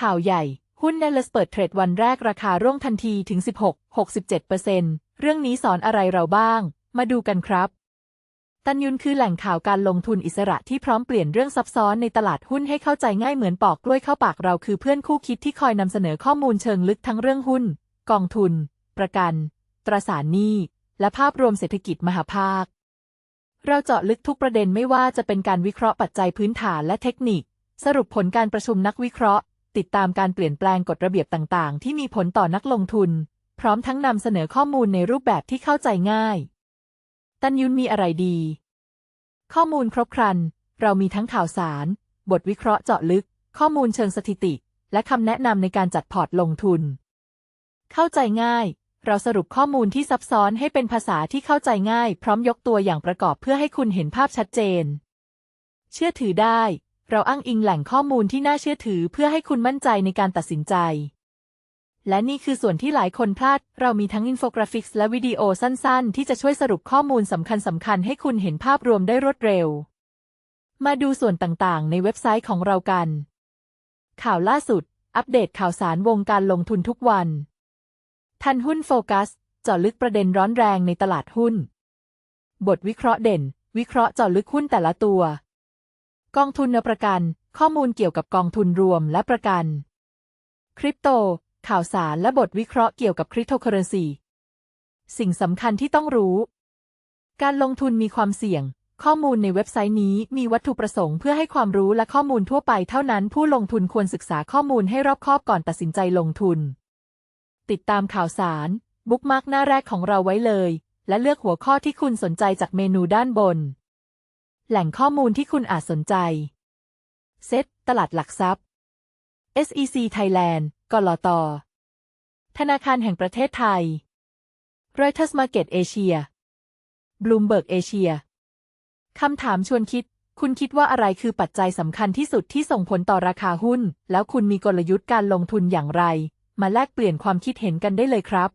ข่าวใหญ่ หุ้นเนลสเปิดเทรดวันแรกราคาร่วงทันทีถึง 16-67%เรื่องนี้สอนอะไรเราบ้าง มาดูกันครับ ตันยุนคือแหล่งข่าวการลงทุนอิสระที่พร้อมเปลี่ยนเรื่องซับซ้อนในตลาดหุ้นให้เข้าใจง่ายเหมือนปอกกล้วยเข้าปากเราคือเพื่อนคู่คิดที่คอยนำเสนอข้อมูลเชิงลึกทั้งเรื่องหุ้น กองทุน ประกัน ตราสารหนี้ และภาพรวมเศรษฐกิจมหาภาค เราเจาะลึกทุกประเด็นไม่ว่าจะเป็นการวิเคราะห์ปัจจัยพื้นฐานและเทคนิคสรุปผลการประชุมนักวิเคราะห์ ติดตามการเปลี่ยนแปลงกฎระเบียบต่างๆ ที่มีผลต่อนักลงทุน พร้อมทั้งนำเสนอข้อมูลในรูปแบบที่เข้าใจง่าย ตันยุนมีอะไรดี ข้อมูลครบครัน เรามีทั้งข่าวสาร บทวิเคราะห์เจาะลึก ข้อมูลเชิงสถิติ และคำแนะนำในการจัดพอร์ตลงทุน เข้าใจง่าย เราสรุปข้อมูลที่ซับซ้อนให้เป็นภาษาที่เข้าใจง่าย พร้อมยกตัวอย่างประกอบเพื่อให้คุณเห็นภาพชัดเจน เชื่อถือได้ เราอ้างอิงแหล่งข้อมูลที่น่าเชื่อถือเพื่อให้คุณมั่นใจในการตัดสินใจ และนี่คือส่วนที่หลายคนพลาด เรามีทั้งอินโฟกราฟิกส์และวิดีโอสั้นๆ ที่จะช่วยสรุปข้อมูลสำคัญสำคัญให้คุณเห็นภาพรวมได้รวดเร็ว มาดูส่วนต่างๆ ในเว็บไซต์ของเรากัน ข่าวล่าสุด อัปเดตข่าวสารวงการลงทุนทุกวัน ทันหุ้นโฟกัสเจาะลึกประเด็นร้อนแรงในตลาดหุ้น บทวิเคราะห์เด่น วิเคราะห์เจาะลึกหุ้นแต่ละตัว กองทุนประกัน ข้อมูลเกี่ยวกับกองทุนรวมและประกัน คริปโต ข่าวสารและบทวิเคราะห์เกี่ยวกับคริปโตเคอเรนซี สิ่งสำคัญที่ต้องรู้ การลงทุนมีความเสี่ยง ข้อมูลในเว็บไซต์นี้มีวัตถุประสงค์เพื่อให้ความรู้และข้อมูลทั่วไปเท่านั้น ผู้ลงทุนควรศึกษาข้อมูลให้รอบคอบก่อนตัดสินใจลงทุน ติดตามข่าวสาร บุ๊กมาร์กหน้าแรกของเราไว้เลย และเลือกหัวข้อที่คุณสนใจจากเมนูด้านบน แหล่งข้อมูลที่คุณอาจสนใจ เซ็ตตลาดหลักทรัพย์ SEC Thailand กลต ธนาคารแห่งประเทศไทย Reuters Market Asia Bloomberg Asia คำถามชวนคิด คุณคิดว่าอะไรคือปัจจัยสำคัญที่สุดที่ส่งผลต่อราคาหุ้น แล้วคุณมีกลยุทธ์การลงทุนอย่างไร มาแลกเปลี่ยนความคิดเห็นกันได้เลยครับ